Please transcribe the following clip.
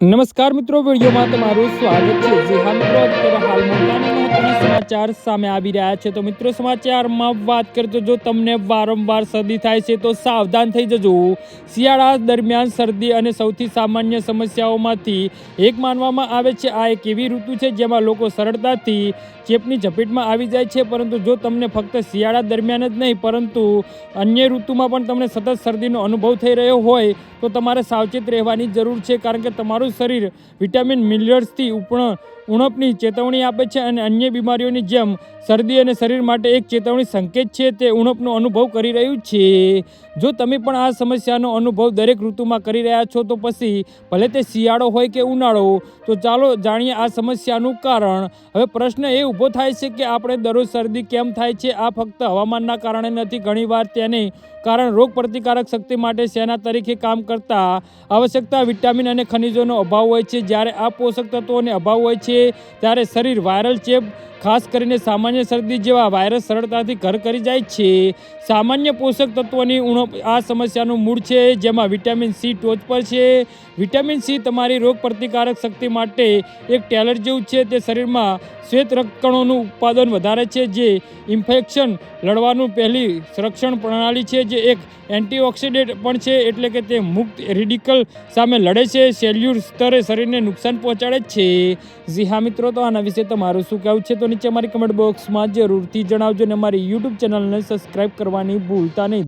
નમસ્કાર મિત્રો વિડીયોમાં તમારું સ્વાગત છે. જે હા મિત્રો સમાચાર સામે આવી રહ્યા છે. તો મિત્રો સમાચારમાં વાત કરીએ તો જો તમને વારંવાર શરદી થાય છે તો સાવધાન થઈ જજો. શિયાળા દરમિયાન શરદી અને સૌથી સામાન્ય સમસ્યાઓમાંથી એક માનવામાં આવે છે. આ એક એવી ઋતુ છે જેમાં લોકો સરળતાથી ચેપની ઝપેટમાં આવી જાય છે. પરંતુ જો તમને ફક્ત શિયાળા દરમિયાન જ નહીં, પરંતુ અન્ય ઋતુમાં પણ તમને સતત શરદીનો અનુભવ થઈ રહ્યો હોય, તો તમારે સાવચેત રહેવાની જરૂર છે. કારણ કે તમારું શરીર વિટામિન મિનરલ્સથી ઉપણ ઉણપની ચેતવણી આપે છે અને અન્ય બીમારીઓની જેમ શરદી અને શરીર માટે એક ચેતવણી સંકેત છે તે ઉણપનો અનુભવ કરી રહ્યું છે. જો તમે પણ આ સમસ્યાનો અનુભવ દરેક ઋતુમાં કરી રહ્યા છો, તો પછી ભલે તે શિયાળો હોય કે ઉનાળો, તો ચાલો જાણીએ આ સમસ્યાનું કારણ. હવે પ્રશ્ન એ ઊભો થાય છે કે આપણે દરરોજ શરદી કેમ થાય છે? આ ફક્ત હવામાનના કારણે નથી, ઘણીવાર તેને કારણ રોગ પ્રતિકારક શક્તિ માટે સેના તરીકે કામ કરતા? આવશ્યકતા વિટામિન અને ખનિજોનો અભાવ હોય છે. જ્યારે આ પોષક તત્વોને અભાવ હોય છે, ત્યારે શરીર વાયરલ ચેપ ખાસ કરીને સામાન્ય શરદી જેવા વાયરસ સરળતાથી ઘર કરી જાય છે. સામાન્ય પોષક તત્વોની ઉણપ આ સમસ્યાનું મૂળ છે, જેમાં વિટામિન સી ટોચ પર છે. વિટામિન સી તમારી રોગ પ્રતિકારક શક્તિ માટે એક ટેલર જેવું છે. તે શરીરમાં શ્વેત રક્તકણોનું ઉત્પાદન વધારે છે, જે ઇન્ફેક્શન લડવાનું પહેલી સંરક્ષણ પ્રણાલી છે, જે એક એન્ટીઓક્સિડન્ટ પણ છે, એટલે કે તે મુક્ત રેડિકલ સામે લડે છે. સેલ્યુર સ્તરે શરીરને નુકસાન પહોંચાડે છે. જી હા મિત્રો, તો આના વિશે તમારું શું કહેવું છે? તો નીચે અમારી કમેન્ટ બોક્સમાં જરૂરથી જણાવજો અને અમારી યુટ્યુબ ચેનલને સબસ્ક્રાઇબ કરવાની ભૂલતા નહીં.